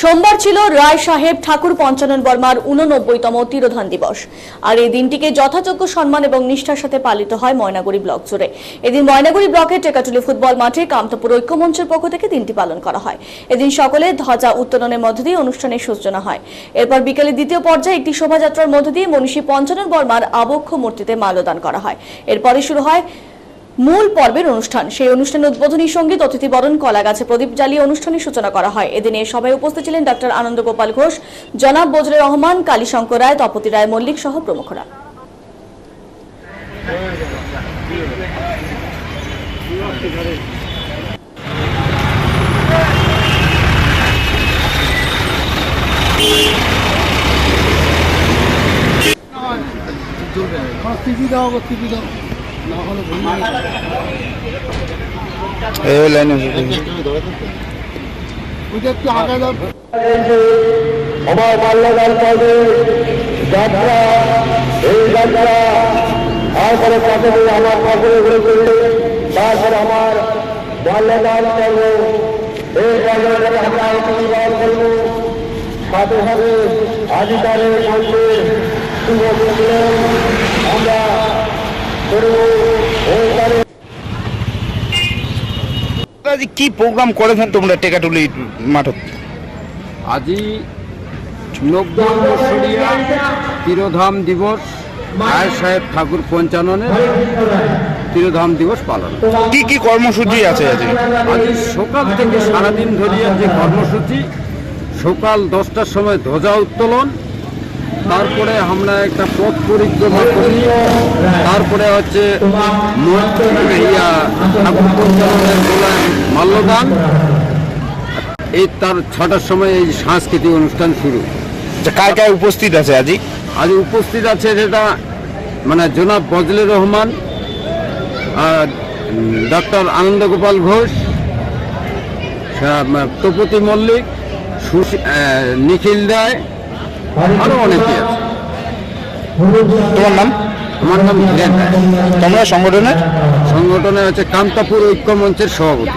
সোমবার ছিল রায় সাহেব ঠাকুর পঞ্চানন বর্মার উননব্বইতম তিরোধান দিবস। আর এই দিনটিকে যথাযোগ্য সম্মান এবং নিষ্ঠার সাথে পালিত হয় ময়নাগুড়ি ব্লক জুড়ে। এদিন ময়নাগুড়ি ব্লকের টেকাটুলি ফুটবল মাঠে কামতাপুর ঐক্যমঞ্চের পক্ষ থেকে দিনটি পালন করা হয়। এদিন সকলে ধ্বজা উত্তোলনের মধ্য দিয়ে অনুষ্ঠানের সূচনা হয়। এরপর বিকেলে দ্বিতীয় পর্যায়ে একটি শোভাযাত্রার মধ্য দিয়ে মনীষী পঞ্চানন বর্মার আবক্ষ মূর্তিতে মাল্যদান করা হয়। এরপরে শুরু হয় মূল পর্বের অনুষ্ঠান। সেই অনুষ্ঠানে উদ্বোধনী সংগীত অতিথি বরণ কলা গাছে প্রদীপ জ্বালিয়ে অনুষ্ঠানের সূচনা করা হয়। এদিন সভায় উপস্থিত ছিলেন ডক্টর আনন্দ গোপাল ঘোষ, জনাব বজরে রহমান, কালীশঙ্কর রায়, তপতি রায় মল্লিক সহ প্রমুখরা। দাও। এই লাইনে আমার মাল্যদান পর্বে যাত্রা এই যাত্রা তারপরে আমার ঠাকুরে ঘুরে চলবে তারপরে আমার মাল্যদান পর্ব এই পর্বে আমরা অতিবাদ করব সাথে সাথে আধিকারের শুভ আমরা করব কি প্রোগ্রাম করেছেন তোমরা টেকাটুলি মাঠত? আজি নব্বই বছরিয়া তিরোধাম দিবস রায় সাহেব ঠাকুর পঞ্চাননের তিরোধাম দিবস পালন। কি কি কর্মসূচি আছে আজ? আজ সকাল থেকে সারাদিন ধরিয়া যে কর্মসূচি সকাল দশটার সময় ধ্বজা উত্তোলন তারপরে আমরা একটা পথ পরিক্রমা করি। তারপরে হচ্ছে ইয়া ঠাকুর মাল্যদান। এই তার ছটার সময় এই সাংস্কৃতিক অনুষ্ঠান শুরু। আচ্ছা, কায় কায় উপস্থিত আছে আজি? আজ উপস্থিত আছে যেটা মানে জনাব বজলুর রহমান আর ডক্টর আনন্দ গোপাল ঘোষ তপতি মল্লিক নিখিল রায় আরও অনেকে আছে? তোমার নাম? আমার নাম রায়। তোমরা সংগঠনের? সংগঠনে হচ্ছে কান্তাপুর ঐক্য মঞ্চের সভাপতি।